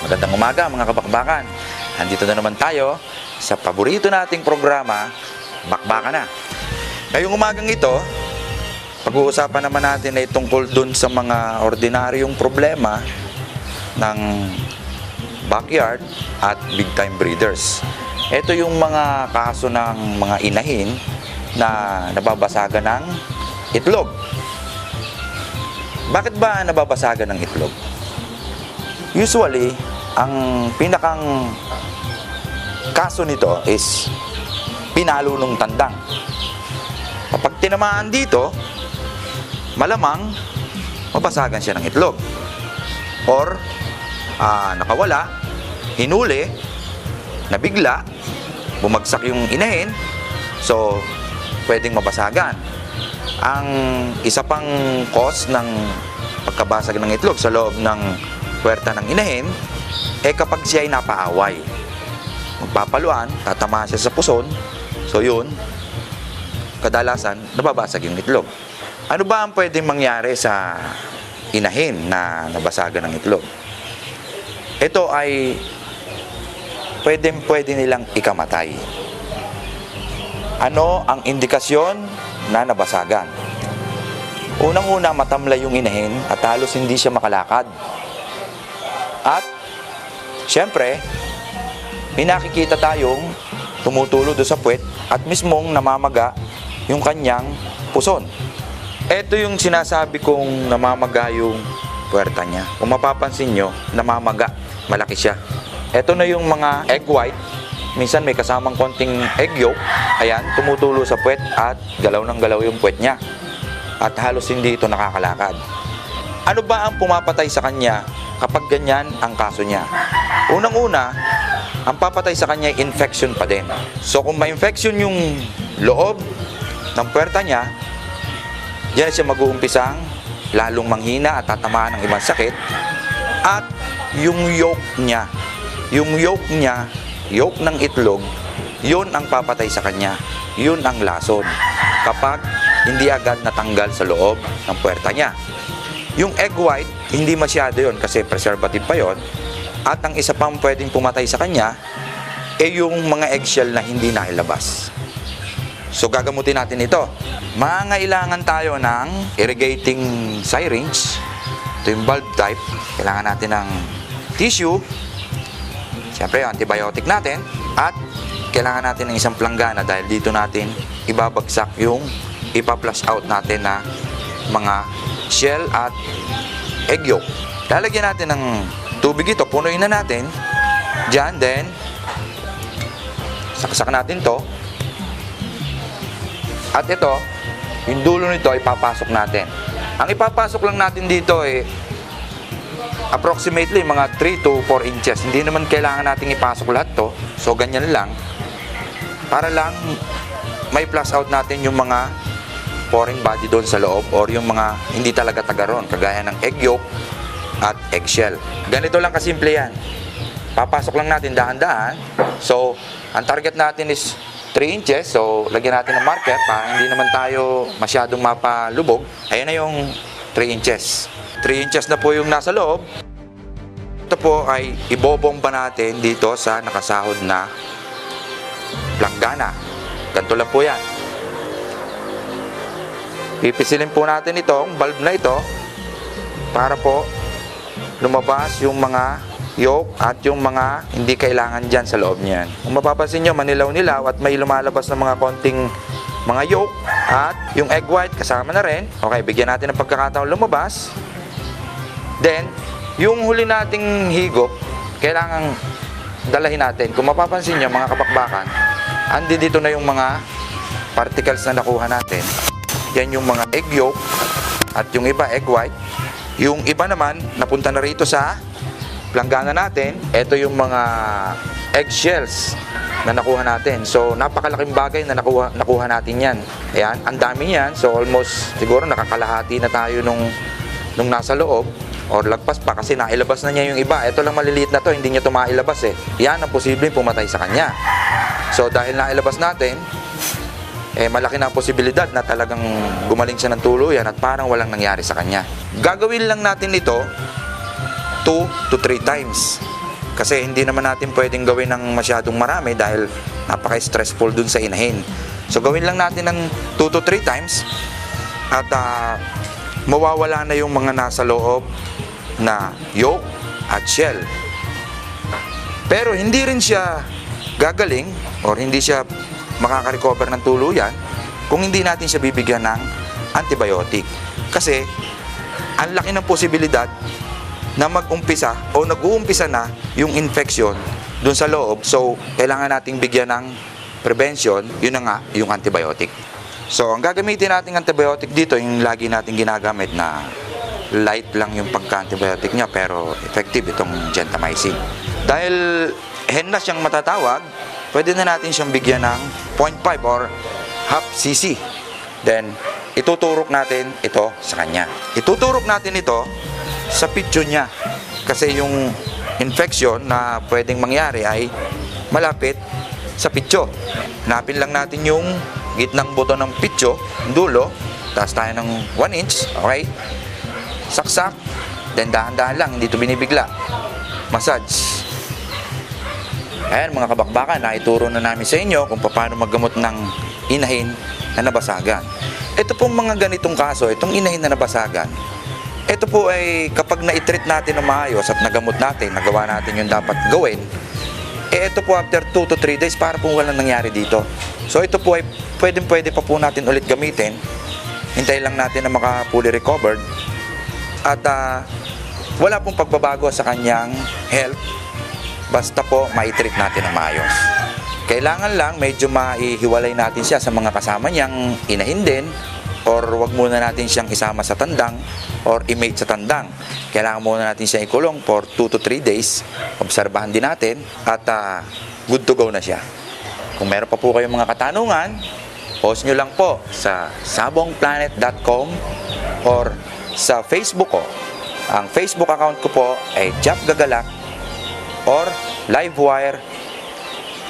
Magandang umaga mga kabakbakan. Andito na naman tayo sa paborito nating programa, Bakbakan na. Ngayong umagang ito, pag-uusapan naman natin ay tungkol dun sa mga ordinaryong problema ng backyard at big time breeders. Ito yung mga kaso ng mga inahin na nababasagan ng itlog. Bakit ba nababasagan ng itlog? Usually, ang pinakang kaso nito is pinalo nung tandang. Kapag tinamaan dito, malamang mabasagan siya ng itlog. Or ah, nakawala, hinuli, nabigla, bumagsak yung inahin, so pwedeng mabasagan. Ang isa pang cause ng pagkabasag ng itlog sa loob ng puwerta ng inahin, eh kapag siya ay napaaway. Magpapaluan, tatamaan siya sa puson, so yun, kadalasan, nababasag yung itlog. Ano ba ang pwedeng mangyari sa inahin na nabasagan ng itlog? Ito ay pwedeng pwede nilang ikamatay. Ano ang indikasyon na nabasagan? Unang-una, matamlay yung inahin at halos hindi siya makalakad. At, syempre, may nakikita tayong tumutulo doon sa puwet at mismong namamaga yung kanyang puson. Ito yung sinasabi kong namamaga yung puwerta niya. Kung mapapansin nyo, namamaga. Malaki siya. Ito na yung mga egg white. Minsan may kasamang konting egg yolk. Ayan, tumutulo sa puwet at galaw ng galaw yung puwet niya. At halos hindi ito nakakalakad. Ano ba ang pumapatay sa kanya kapag ganyan ang kaso niya? Unang-una, ang papatay sa kanya ay infection pa din. So kung ma-infection yung loob ng puwerta niya, diyan siya mag-uumpisang lalong manghina at tatamaan ng ibang sakit. At yung yolk niya, yung yolk niya, yolk ng itlog, yun ang papatay sa kanya. Yun ang lason. Kapag hindi agad natanggal sa loob ng puwerta niya. Yung egg white, hindi masyado yon kasi preservative pa yon. At ang isa pang pwedeng pumatay sa kanya, ay yung mga eggshell na hindi nailabas. So gagamutin natin ito. Mangailangan tayo ng irrigating syringe. Ito yung bulb type. Kailangan natin ng tissue. Siyempre, antibiotic natin. At kailangan natin ng isang planggana dahil dito natin ibabagsak yung ipa-flush out natin na mga shell at egg yolk. Lalagyan natin ng tubig ito, punuin na natin. Diyan, then, saksak natin to. At ito, yung dulo nito ipapasok natin. Ang ipapasok lang natin dito ay approximately mga 3 to 4 inches. Hindi naman kailangan nating ipasok lahat to. So, ganyan lang. Para lang may plus out natin yung mga foreign body doon sa loob or yung mga hindi talaga taga ron, kagaya ng egg yolk at eggshell. Ganito lang kasimple yan. Papasok lang natin dahan-dahan. So, ang target natin is 3 inches. So, lagyan natin ng marker para hindi naman tayo masyadong mapalubog. Ayan na yung 3 inches. 3 inches na po yung nasa loob. Ito po ay ibobomba natin dito sa nakasahod na planggana. Ganito lang po yan. Pipisilin po natin itong bulb na ito para po lumabas yung mga yolk at yung mga hindi kailangan dyan sa loob niyan. Kung mapapansin nyo, manilaw-nilaw at may lumalabas ng mga konting mga yolk at yung egg white kasama na rin. Okay, bigyan natin ng pagkakataon lumabas. Then, yung huli nating higop, kailangan dalahin natin. Kung mapapansin nyo, mga kapakbakan, andi dito na yung mga particles na nakuha natin. Yan yung mga egg yolk at yung iba egg white. Yung iba naman, napunta na rito sa planggana natin. Ito yung mga eggshells na nakuha natin. So, napakalaking bagay na nakuha, nakuha natin yan. Ayan, ang dami yan. So, almost siguro nakakalahati na tayo nung, nung nasa loob or lagpas pa kasi nailabas na niya yung iba. Ito lang maliliit na to, hindi niya ito mailabas eh. Yan ang posibleng pumatay sa kanya. So, dahil nailabas natin, eh malaki na ang posibilidad na talagang gumaling siya ng tuluyan at parang walang nangyari sa kanya. Gagawin lang natin ito 2 to 3 times. Kasi hindi naman natin pwedeng gawin ng masyadong marami dahil napaka-stressful dun sa inahin. So gawin lang natin ng 2 to 3 times at ah, mawawala na yung mga nasa loob na yolk at shell. Pero hindi rin siya gagaling or hindi siya makaka-recover ng tuluyan kung hindi natin siya bibigyan ng antibiotic. Kasi ang laki ng posibilidad na mag-umpisa o nag-uumpisa na yung infection dun sa loob. So, kailangan nating bigyan ng prevention, yun na nga, yung antibiotic. So, ang gagamitin nating antibiotic dito, yung lagi nating ginagamit na light lang yung pagka-antibiotic niya pero effective itong gentamicin. Dahil henna siyang matatawag, pwede na natin siyang bigyan ng 0.5 or half cc. Then, ituturok natin ito sa kanya. Ituturok natin ito sa pityo niya. Kasi yung infection na pwedeng mangyari ay malapit sa pityo. Napin lang natin yung gitnang buto ng pityo, dulo, taas tayo ng 1 inch, okay? Saksak, then dahan-dahan lang, hindi ito binibigla. Massage. Ayan mga kabakbakan, naituro na namin sa inyo kung paano maggamot ng inahin na nabasagan. Ito pong mga ganitong kaso, itong inahin na nabasagan, ito po ay kapag na-treat natin ng maayos at nagamot natin, nagawa natin yung dapat gawin, eh ito po after 2 to 3 days para po walang nangyari dito. So ito po ay pwedeng pwede pa po natin ulit gamitin. Hintayin lang natin na maka fully recovered. At ah, wala pong pagbabago sa kanyang health basta po mai-treat natin ng maayos. Kailangan lang medyo maihiwalay natin siya sa mga kasama niyang inahin din or wag muna natin siyang isama sa tandang or imate sa tandang. Kailangan muna natin siya ikulong for 2 to 3 days. Obserbahan din natin at ah, good to go na siya. Kung meron pa po kayong mga katanungan, post nyo lang po sa sabongplanet.com or sa Facebook ko. Ang Facebook account ko po ay Jap Gagalak or Livewire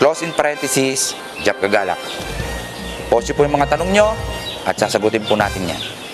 close in parenthesis Jap Gagalak. Post po yung mga tanong nyo at sasagutin po natin yan.